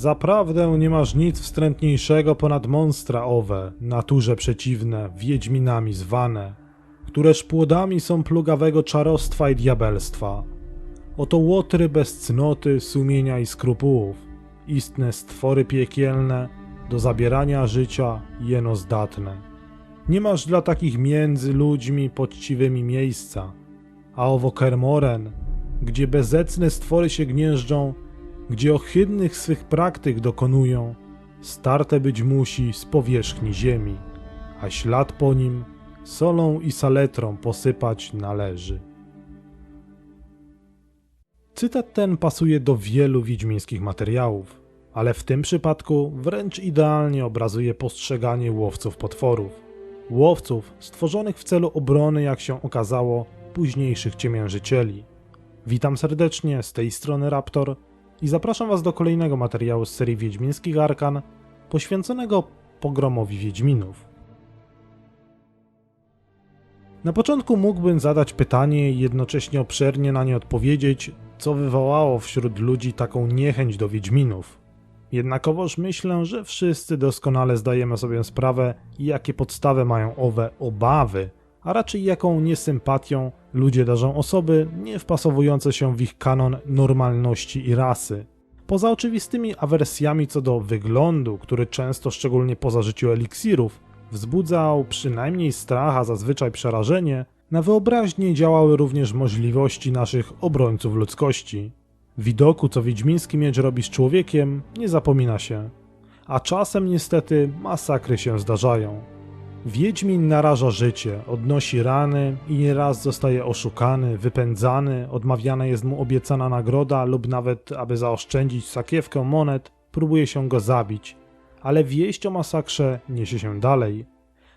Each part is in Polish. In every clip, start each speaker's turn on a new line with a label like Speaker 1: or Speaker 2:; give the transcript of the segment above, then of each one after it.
Speaker 1: Zaprawdę nie masz nic wstrętniejszego ponad monstra owe, naturze przeciwne, wiedźminami zwane, któreż płodami są plugawego czarostwa i diabelstwa. Oto łotry bez cnoty, sumienia i skrupułów, istne stwory piekielne, do zabierania życia jeno zdatne. Nie masz dla takich między ludźmi poczciwymi miejsca, a owo Kermoren, gdzie bezecne stwory się gnieżdżą, gdzie ohydnych swych praktyk dokonują, starte być musi z powierzchni ziemi, a ślad po nim solą i saletrą posypać należy. Cytat ten pasuje do wielu wiedźmińskich materiałów, ale w tym przypadku wręcz idealnie obrazuje postrzeganie łowców potworów. Łowców stworzonych w celu obrony, jak się okazało, późniejszych ciemiężycieli. Witam serdecznie, z tej strony Raptor i zapraszam Was do kolejnego materiału z serii Wiedźmińskich Arkan poświęconego pogromowi Wiedźminów. Na początku mógłbym zadać pytanie i jednocześnie obszernie na nie odpowiedzieć, co wywołało wśród ludzi taką niechęć do Wiedźminów. Jednakowoż myślę, że wszyscy doskonale zdajemy sobie sprawę, jakie podstawy mają owe obawy, a raczej jaką niesympatią ludzie darzą osoby nie wpasowujące się w ich kanon normalności i rasy. Poza oczywistymi awersjami co do wyglądu, który często, szczególnie po zażyciu eliksirów, wzbudzał przynajmniej strach, a zazwyczaj przerażenie, na wyobraźnię działały również możliwości naszych obrońców ludzkości. Widoku, co wiedźmiński miecz robi z człowiekiem, nie zapomina się. A czasem niestety masakry się zdarzają. Wiedźmin naraża życie, odnosi rany i nieraz zostaje oszukany, wypędzany, odmawiana jest mu obiecana nagroda lub nawet, aby zaoszczędzić sakiewkę monet, próbuje się go zabić. Ale wieść o masakrze niesie się dalej.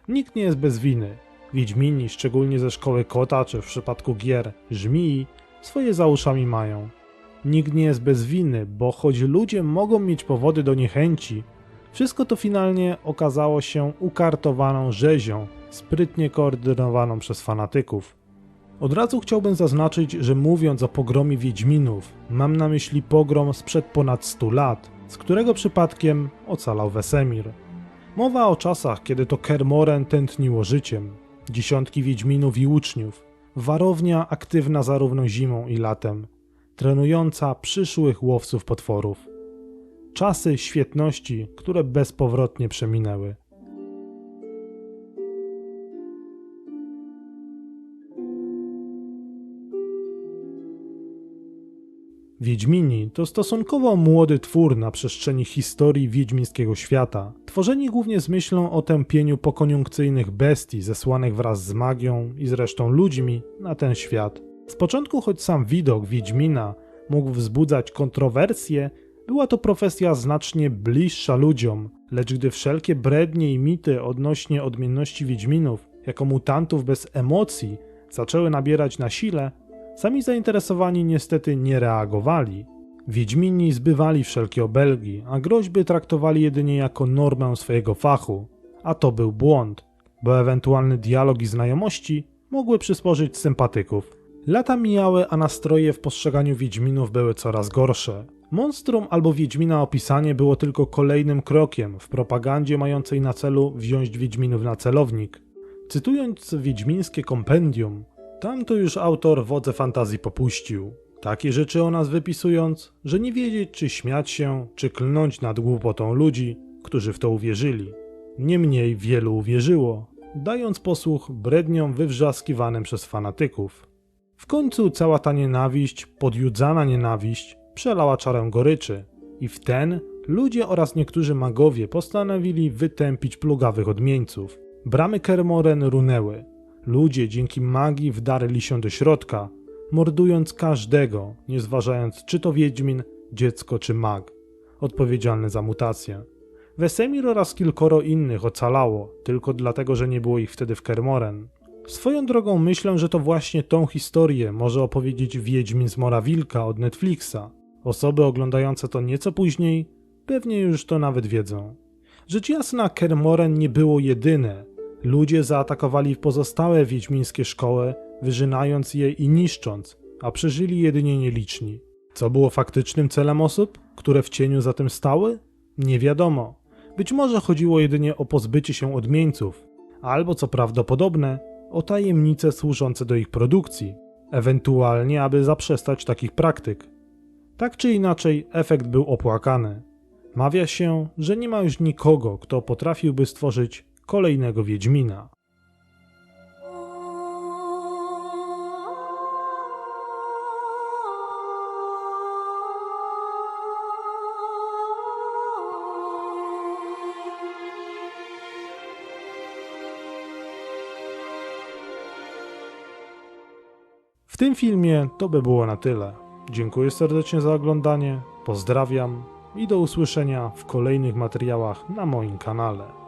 Speaker 1: Nikt nie jest bez winy. Wiedźmini, szczególnie ze szkoły kota, czy w przypadku gier żmii, swoje za uszami mają. Nikt nie jest bez winy, bo choć ludzie mogą mieć powody do niechęci, wszystko to finalnie okazało się ukartowaną rzezią, sprytnie koordynowaną przez fanatyków. Od razu chciałbym zaznaczyć, że mówiąc o pogromie Wiedźminów, mam na myśli pogrom sprzed ponad 100 lat, z którego przypadkiem ocalał Wesemir. Mowa o czasach, kiedy to Kermoren tętniło życiem, dziesiątki Wiedźminów i uczniów, warownia aktywna zarówno zimą i latem, trenująca przyszłych łowców potworów. Czasy świetności, które bezpowrotnie przeminęły. Wiedźmini to stosunkowo młody twór na przestrzeni historii wiedźmińskiego świata, tworzeni głównie z myślą o tępieniu pokoniunkcyjnych bestii zesłanych wraz z magią i zresztą ludźmi na ten świat. Z początku, choć sam widok Wiedźmina mógł wzbudzać kontrowersje, była to profesja znacznie bliższa ludziom, lecz gdy wszelkie brednie i mity odnośnie odmienności Wiedźminów jako mutantów bez emocji zaczęły nabierać na sile, sami zainteresowani niestety nie reagowali. Wiedźmini zbywali wszelkie obelgi, a groźby traktowali jedynie jako normę swojego fachu, a to był błąd, bo ewentualny dialog i znajomości mogły przysporzyć sympatyków. Lata mijały, a nastroje w postrzeganiu Wiedźminów były coraz gorsze. Monstrum albo Wiedźmina opisanie było tylko kolejnym krokiem w propagandzie mającej na celu wziąć Wiedźminów na celownik. Cytując Wiedźmińskie kompendium, tam to już autor wodze fantazji popuścił. Takie rzeczy o nas wypisując, że nie wiedzieć czy śmiać się, czy klnąć nad głupotą ludzi, którzy w to uwierzyli. Niemniej wielu uwierzyło, dając posłuch bredniom wywrzaskiwanym przez fanatyków. W końcu cała ta nienawiść, podjudzana nienawiść, przelała czarę goryczy i w ten ludzie oraz niektórzy magowie postanowili wytępić plugawych odmieńców. Bramy Kermoren runęły. Ludzie dzięki magii wdarli się do środka, mordując każdego, nie zważając czy to wiedźmin, dziecko czy mag, odpowiedzialny za mutację. Wesemir oraz kilkoro innych ocalało, tylko dlatego, że nie było ich wtedy w Kermoren. Swoją drogą myślę, że to właśnie tą historię może opowiedzieć Wiedźmin z Morawilka od Netflixa. Osoby oglądające to nieco później pewnie już to nawet wiedzą. Rzecz jasna, Kermoren nie było jedyne. Ludzie zaatakowali pozostałe wiedźmińskie szkoły, wyżynając je i niszcząc, a przeżyli jedynie nieliczni. Co było faktycznym celem osób? które w cieniu za tym stały? Nie wiadomo. Być może chodziło jedynie o pozbycie się odmieńców, albo co prawdopodobne, o tajemnice służące do ich produkcji, ewentualnie aby zaprzestać takich praktyk. Tak czy inaczej, efekt był opłakany. Mawia się, że nie ma już nikogo, kto potrafiłby stworzyć kolejnego Wiedźmina. W tym filmie to by było na tyle. Dziękuję serdecznie za oglądanie, pozdrawiam i do usłyszenia w kolejnych materiałach na moim kanale.